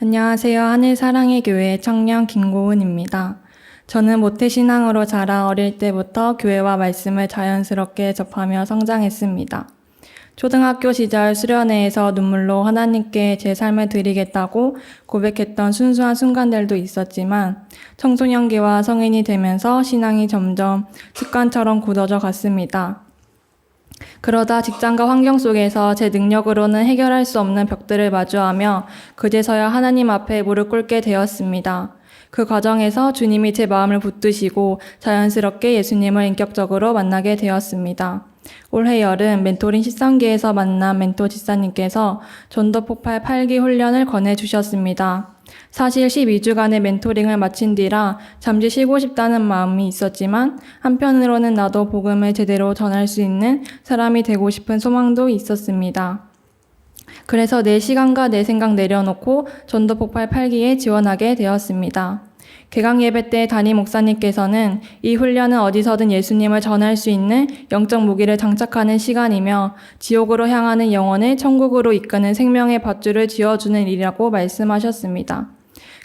안녕하세요. 하늘 사랑의 교회 청년 김고은입니다. 저는 모태신앙으로 자라 어릴 때부터 교회와 말씀을 자연스럽게 접하며 성장했습니다. 초등학교 시절 수련회에서 눈물로 하나님께 제 삶을 드리겠다고 고백했던 순수한 순간들도 있었지만 청소년기와 성인이 되면서 신앙이 점점 습관처럼 굳어져 갔습니다. 그러다 직장과 환경 속에서 제 능력으로는 해결할 수 없는 벽들을 마주하며 그제서야 하나님 앞에 무릎 꿇게 되었습니다. 그 과정에서 주님이 제 마음을 붙드시고 자연스럽게 예수님을 인격적으로 만나게 되었습니다. 올해 여름 멘토링 시성기에서 만난 멘토 지사님께서 전도 폭발 8기 훈련을 권해 주셨습니다. 사실 12주간의 멘토링을 마친 뒤라 잠시 쉬고 싶다는 마음이 있었지만 한편으로는 나도 복음을 제대로 전할 수 있는 사람이 되고 싶은 소망도 있었습니다. 그래서 내 시간과 내 생각 내려놓고 전도 폭발 8기에 지원하게 되었습니다. 개강 예배 때 담임 목사님께서는 이 훈련은 어디서든 예수님을 전할 수 있는 영적 무기를 장착하는 시간이며 지옥으로 향하는 영혼을 천국으로 이끄는 생명의 밧줄을 쥐어주는 일이라고 말씀하셨습니다.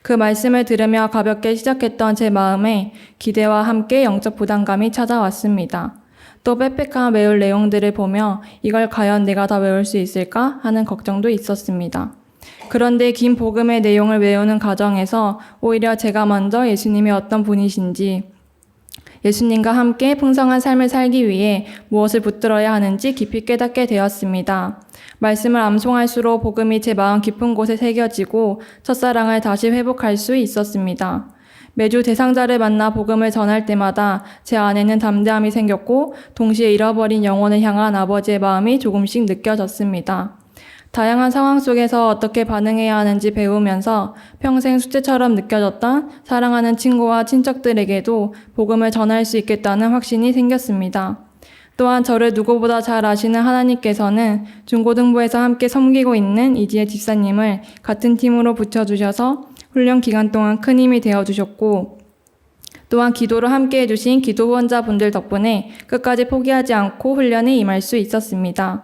그 말씀을 들으며 가볍게 시작했던 제 마음에 기대와 함께 영적 부담감이 찾아왔습니다. 또 빽빽한 외울 내용들을 보며 이걸 과연 내가 다 외울 수 있을까 하는 걱정도 있었습니다. 그런데 긴 복음의 내용을 외우는 과정에서 오히려 제가 먼저 예수님이 어떤 분이신지 예수님과 함께 풍성한 삶을 살기 위해 무엇을 붙들어야 하는지 깊이 깨닫게 되었습니다. 말씀을 암송할수록 복음이 제 마음 깊은 곳에 새겨지고 첫사랑을 다시 회복할 수 있었습니다. 매주 대상자를 만나 복음을 전할 때마다 제 안에는 담대함이 생겼고 동시에 잃어버린 영혼을 향한 아버지의 마음이 조금씩 느껴졌습니다. 다양한 상황 속에서 어떻게 반응해야 하는지 배우면서 평생 숙제처럼 느껴졌던 사랑하는 친구와 친척들에게도 복음을 전할 수 있겠다는 확신이 생겼습니다. 또한 저를 누구보다 잘 아시는 하나님께서는 중고등부에서 함께 섬기고 있는 이지혜 집사님을 같은 팀으로 붙여주셔서 훈련 기간 동안 큰 힘이 되어주셨고 또한 기도를 함께 해주신 기도 후원자분들 덕분에 끝까지 포기하지 않고 훈련에 임할 수 있었습니다.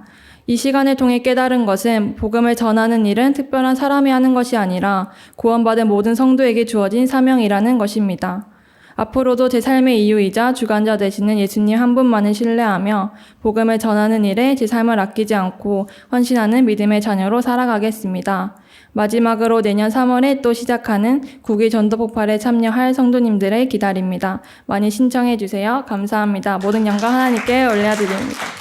이 시간을 통해 깨달은 것은 복음을 전하는 일은 특별한 사람이 하는 것이 아니라 구원받은 모든 성도에게 주어진 사명이라는 것입니다. 앞으로도 제 삶의 이유이자 주관자 되시는 예수님 한 분만을 신뢰하며 복음을 전하는 일에 제 삶을 아끼지 않고 헌신하는 믿음의 자녀로 살아가겠습니다. 마지막으로 내년 3월에 또 시작하는 국위 전도 폭발에 참여할 성도님들을 기다립니다. 많이 신청해 주세요. 감사합니다. 모든 영광 하나님께 올려드립니다.